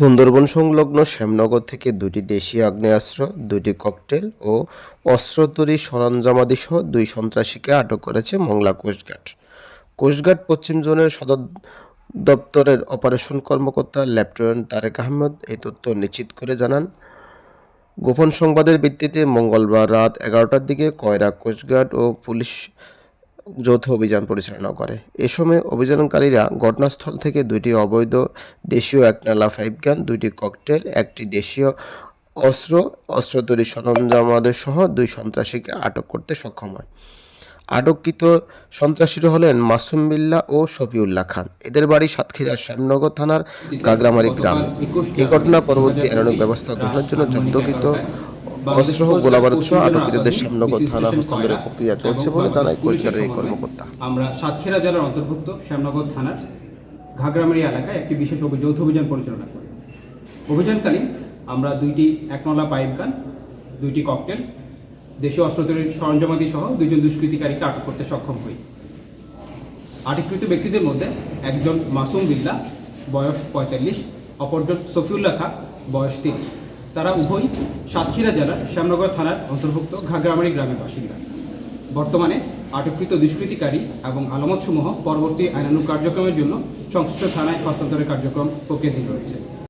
সুন্দরবন সংলগ্ন শ্যামনগর থেকে দুটি দেশীয় আগ্নেয়াস্ত্র, দুটি ককটেল ও অস্ত্র তৈরির সরঞ্জামাদি সহ দুই সন্ত্রাসীকে আটক করেছে মংলা কোস্টগার্ড কোস্টগার্ড পশ্চিম জোনের সদর দপ্তরের অপারেশন কর্মকর্তা লেফটেন্যান্ট তারেক আহমেদ এই তথ্য নিশ্চিত করে জানান। গোপন সংবাদের ভিত্তিতে মঙ্গলবার রাত এগারোটার দিকে কয়রা কোস্টগার্ড ও পুলিশ যৌথ অভিযান পরিচালনা করে। এ সময় অভিযানকারীরা ঘটনাস্থল থেকে দুইটি অবৈধ দেশীয় একনালা ফাইভ গান, দুইটি ককটেল, একটি দেশীয় অস্ত্র অস্ত্র তৈরির সরঞ্জামাদের সহ দুই সন্ত্রাসীকে আটক করতে সক্ষম হয়। আটককৃত সন্ত্রাসীরা হলেন মাসুম বিল্লা ও শফিউল্লাহ খান। এদের বাড়ি সাতক্ষীরার শ্যামনগর থানার গাগরামারি গ্রাম। এই ঘটনা পরবর্তী আইনানুগ ব্যবস্থা গ্রহণের জন্য জব্দকৃত অস্ত্র ও গোলাবারুদ সহ আটককৃতদের শ্যামনগর থানা হস্তান্তরের প্রক্রিয়া চলছে বলে জানায় কোচবিহারের এই কর্মকর্তা। আমরা সাতক্ষীরা জেলার অন্তর্ভুক্ত শ্যামনগর থানার ঘাগরামারি এলাকায় একটি বিশেষ যৌথ অভিযান পরিচালনা করি। অভিযানকালীন আমরা দুইটি একনলা পাইপ গান, দুইটি ককটেল, দেশীয় অস্ত্রতরীর সরঞ্জামাদি সহ দুইজন দুষ্কৃতিকারীকে আটক করতে সক্ষম হই। আটককৃত ব্যক্তিদের মধ্যে একজন মাসুম বিল্লা, বয়স পঁয়তাল্লিশ, অপরজন সফিউল্লাহ খা, বয়স তিরিশ। তারা উভয় সাতক্ষীরা জেলার শ্যামনগর থানার অন্তর্ভুক্ত ঘাগরামারি গ্রামের বাসিন্দা। বর্তমানে আটককৃত দুষ্কৃতিকারী এবং আলামতসমূহ পরবর্তী আইনানুগ কার্যক্রমের জন্য সংশ্লিষ্ট থানায় হস্তান্তরের কার্যক্রম প্রকৃতি রয়েছে।